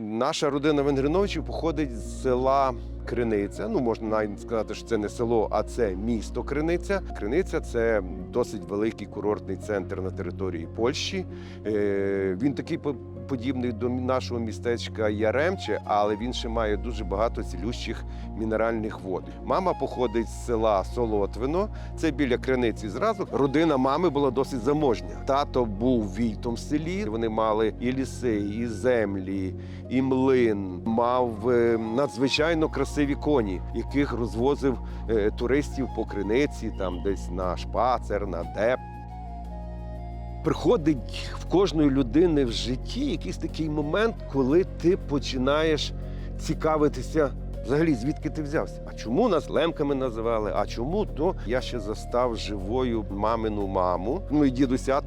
Наша родина Венгриновичів походить з села Криниця. Ну, можна навіть сказати, що це не село, а це місто Криниця. Криниця це досить великий курортний центр на території Польщі. Е, Він такий подібний до нашого містечка Яремче, але він ще має дуже багато цілющих мінеральних вод. Мама походить з села Солотвино, це біля криниці зразу. Родина мами була досить заможня. Тато був війтом в селі. Вони мали і ліси, і землі, і млин. Мав е, надзвичайно красиві коні, яких розвозив е, туристів по криниці, там десь на шпацер, на деп. Приходить в кожної людини в житті якийсь такий момент, коли ти починаєш цікавитися. Взагалі, звідки ти взявся? А чому нас лемками називали? А чому то я ще застав живою мамину маму, ну і дідуся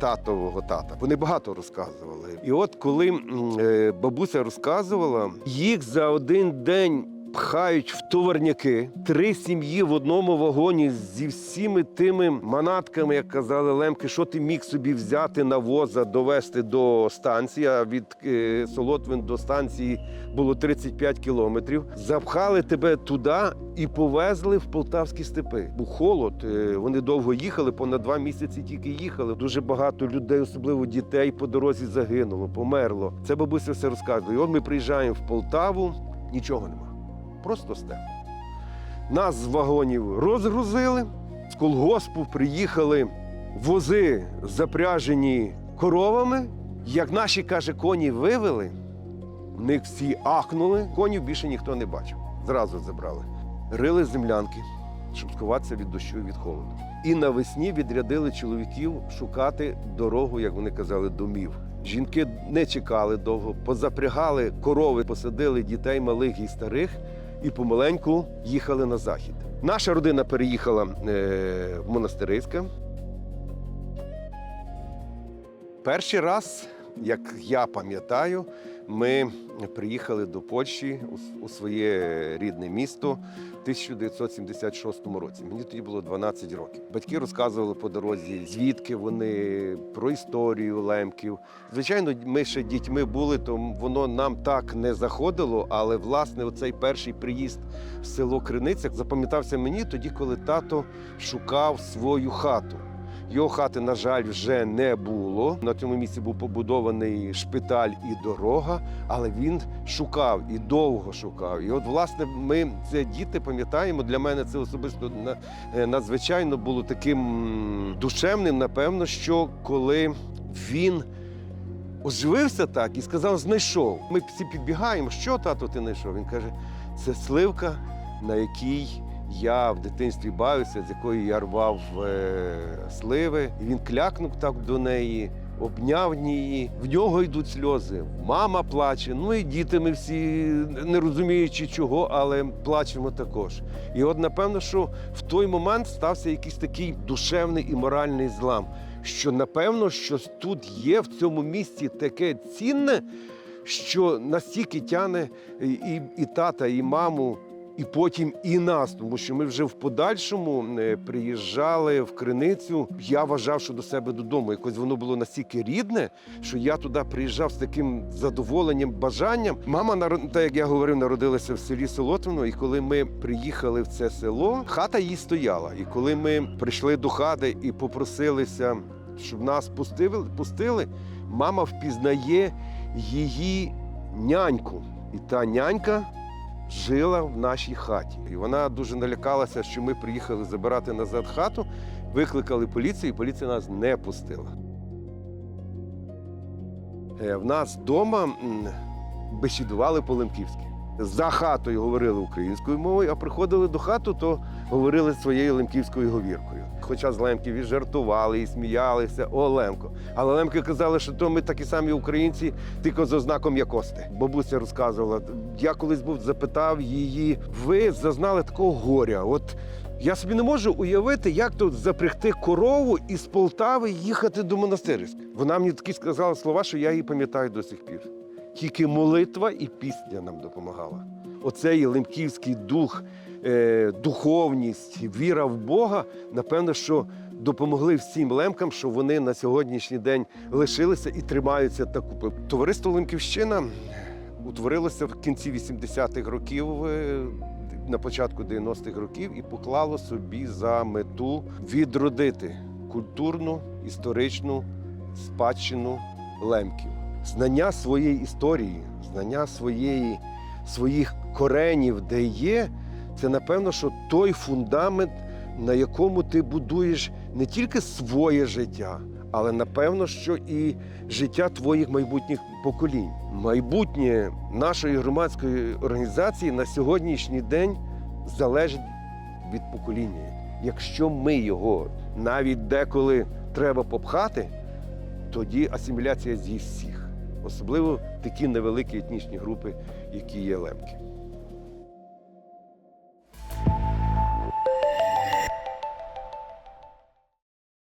татового тата. Вони багато розказували. І от коли е, бабуся розказувала, їх за один день. Пхають в товарняки три сім'ї в одному вагоні зі всіми тими манатками, як казали лемки, що ти міг собі взяти на воза, довести до станції. А від е, Солотвин до станції було 35 кілометрів. Запхали тебе туди і повезли в полтавські степи. Був холод. е, Вони довго їхали, понад два місяці тільки їхали. Дуже багато людей, особливо дітей, по дорозі загинуло, померло. Це бабуся все розказує. І от ми приїжджаємо в Полтаву, нічого нема. Просто степ. Нас з вагонів розгрузили, з колгоспу приїхали вози, запряжені коровами. Як наші, каже, коні вивели, в них всі ахнули, конів більше ніхто не бачив. Зразу забрали. Рили землянки, щоб сховатися від дощу і від холоду. І навесні відрядили чоловіків шукати дорогу, як вони казали, домів. Жінки не чекали довго, позапрягали корови, посадили дітей малих і старих і помаленьку їхали на захід. Наша родина переїхала е, в Монастириське. Перший раз, як я пам'ятаю, ми приїхали до Польщі у, своє рідне місто в 1976 році. Мені тоді було 12 років. Батьки розказували по дорозі, звідки вони, про історію лемків. Звичайно, ми ще дітьми були, то воно нам так не заходило. Але власне, оцей перший приїзд в село Криниця запам'ятався мені тоді, коли тато шукав свою хату. Його хати, на жаль, вже не було. На цьому місці був побудований шпиталь і дорога, але він шукав і довго шукав. І от, власне, ми це діти пам'ятаємо. Для мене це особисто е, надзвичайно було таким душевним, напевно, що коли він оживився так і сказав, знайшов. Ми всі підбігаємо, що тато ти знайшов? Він каже, це сливка, на якій я в дитинстві бавився, з якої я рвав е, сливи. І він клякнув так до неї, обняв її. В нього йдуть сльози. Мама плаче. Ну і діти ми всі, не розуміючи чого, але плачемо також. І от напевно, що в той момент стався якийсь такий душевний і моральний злам. Що напевно, що тут є в цьому місці таке цінне, що настільки тяне і, і, тата, і маму, і потім і нас, тому що ми вже в подальшому е, приїжджали в криницю. Я вважав, що до себе додому. Якось воно було настільки рідне, що я туди приїжджав з таким задоволенням, бажанням. Мама так як я говорив, народилася в селі Солотвино. І коли ми приїхали в це село, хата її стояла. І коли ми прийшли до хати і попросилися, щоб нас пустили, пустили, мама впізнає її няньку. І та нянька жила в нашій хаті. І вона дуже налякалася, що ми приїхали забирати назад хату, викликали поліцію, і поліція нас не пустила. Е, В нас вдома бесідували по-лемківськи. За хатою говорили українською мовою, а приходили до хату, то говорили своєю лемківською говіркою. Хоча з лемків і жартували, і сміялися, о, лемко. Але лемки казали, що то ми такі самі українці, тільки з ознаком якости. Бабуся розказувала. Я колись був запитав її: ви зазнали такого горя? От я собі не можу уявити, як тут запрягти корову із Полтави їхати до монастирська. Вона мені такі сказала слова, що я її пам'ятаю до сих пір. Тільки молитва і пісня нам допомагала. Оцей лемківський дух, е, духовність, віра в Бога, напевно, що допомогли всім лемкам, що вони на сьогоднішній день лишилися і тримаються та купи. Товариство Лемківщина утворилося в кінці 80-х років, е, на початку 90-х років, і поклало собі за мету відродити культурну, історичну спадщину лемків. Знання своєї історії, знання своєї, своїх коренів, де є, це напевно, що той фундамент, на якому ти будуєш не тільки своє життя, але напевно, що і життя твоїх майбутніх поколінь. Майбутнє нашої громадської організації на сьогоднішній день залежить від покоління. Якщо ми його навіть деколи треба попхати, тоді асиміляція з'їсть всіх, особливо такі невеликі етнічні групи, які є лемки.